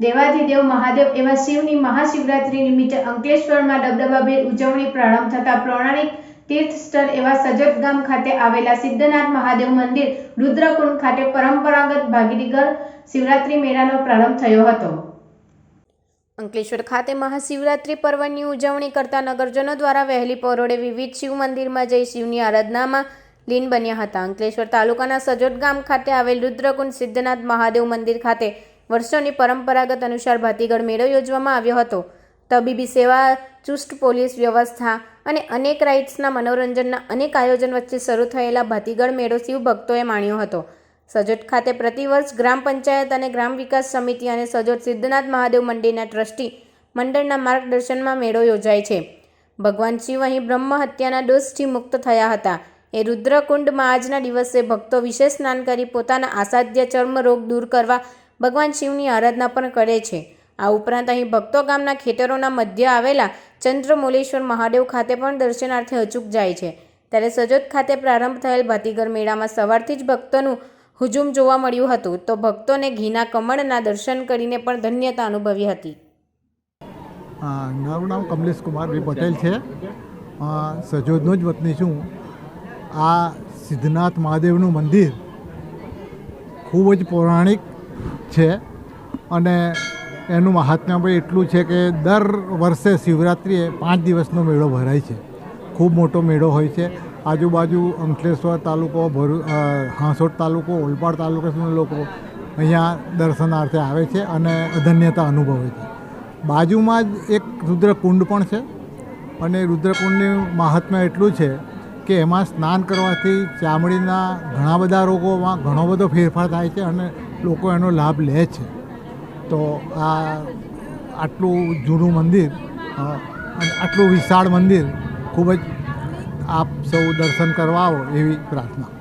દેવાધિદેવ મહાદેવ એવા શિવની મહાશિવરાત્રી નિમિત્તે અંકલેશ્વરમાં ડબડબાભેર ઉજવણી પ્રારંભ થતા પૌરાણિક તીર્થસ્થળ એવા સજોદ ગામ ખાતે આવેલા સિદ્ધનાથ મહાદેવ મંદિર રુદ્રકુંડ ખાતે પરંપરાગત ભાગીરગર શિવરાત્રી મેળાનો પ્રારંભ થયો હતો. અંકલેશ્વર ખાતે મહાશિવરાત્રી પર્વની ઉજવણી કરતા નગરજનો દ્વારા વહેલી પરોળે વિવિધ શિવ મંદિરમાં જઈ શિવની આરાધનામાં લીન બન્યા હતા. અંકલેશ્વર તાલુકાના સજોદ ગામ ખાતે આવેલ રુદ્રકુંડ સિદ્ધનાથ મહાદેવ મંદિર ખાતે વર્ષોની પરંપરાગત અનુસાર ભાતીગળ મેળો યોજવામાં આવ્યો હતો. તબીબી સેવા, ચુસ્ત પોલીસ વ્યવસ્થા અને અનેક રાઇટ્સના મનોરંજનના અનેક આયોજન વચ્ચે શરૂ થયેલા ભાતીગળ મેળો શિવ ભક્તોએ માણ્યો હતો. સજોટ ખાતે પ્રતિવર્ષ ગ્રામ પંચાયત અને ગ્રામ વિકાસ સમિતિ અને સજોટ સિદ્ધનાથ મહાદેવ મંદિરના ટ્રસ્ટી મંડળના માર્ગદર્શનમાં મેળો યોજાય છે. ભગવાન શિવ અહીં બ્રહ્મ હત્યાના દોષથી મુક્ત થયા હતા. એ રુદ્રકુંડમાં આજના દિવસે ભક્તો વિશેષ સ્નાન કરી પોતાના આસાધ્ય ચર્મ રોગ દૂર કરવા ભગવાન શિવની આરાધના પણ કરે છે. આ ઉપરાંત અહીં ભક્તો ગામના ખેતરોના મધ્ય આવેલા ચંદ્રમૌલેશ્વર મહાદેવ ખાતે પણ દર્શનાર્થે અચૂક જાય છે. ત્યારે સજોદ ખાતે પ્રારંભ થયેલ ભાતીગર મેળામાં સવારથી જ ભક્તોનું હુજુમ જોવા મળ્યું હતું. તો ભક્તોને ઘીના કમળના દર્શન કરીને પણ ધન્યતા અનુભવી હતી. મારું નામ કમલેશ કુમાર ભાઈ પટેલ છે. સજોદનો જ વતની છું. આ સિદ્ધનાથ મહાદેવનું મંદિર ખૂબ જ પૌરાણિક છે અને એનું મહાત્મ્ય પણ એટલું છે કે દર વર્ષે શિવરાત્રિએ પાંચ દિવસનો મેળો ભરાય છે. ખૂબ મોટો મેળો હોય છે. આજુબાજુ અંકલેશ્વર તાલુકો ભરૂ અ, હાંસોડ તાલુકો ઓલપાડ તાલુકાના લોકો અહીંયા દર્શનાર્થે આવે છે અને અધન્યતા અનુભવે છે. બાજુમાં જ એક રુદ્રકુંડ પણ છે અને રુદ્રકુંડનું મહાત્મ્ય એટલું છે કે એમાં સ્નાન કરવાથી ચામડીના ઘણા બધા રોગોમાં ઘણો બધો ફેરફાર થાય છે અને લોકો એનો લાભ લે છે. તો આ આટલું જૂનું મંદિર અને આટલું વિશાળ મંદિર ખૂબ જ આપ સૌ દર્શન કરવા આવો એવી પ્રાર્થના.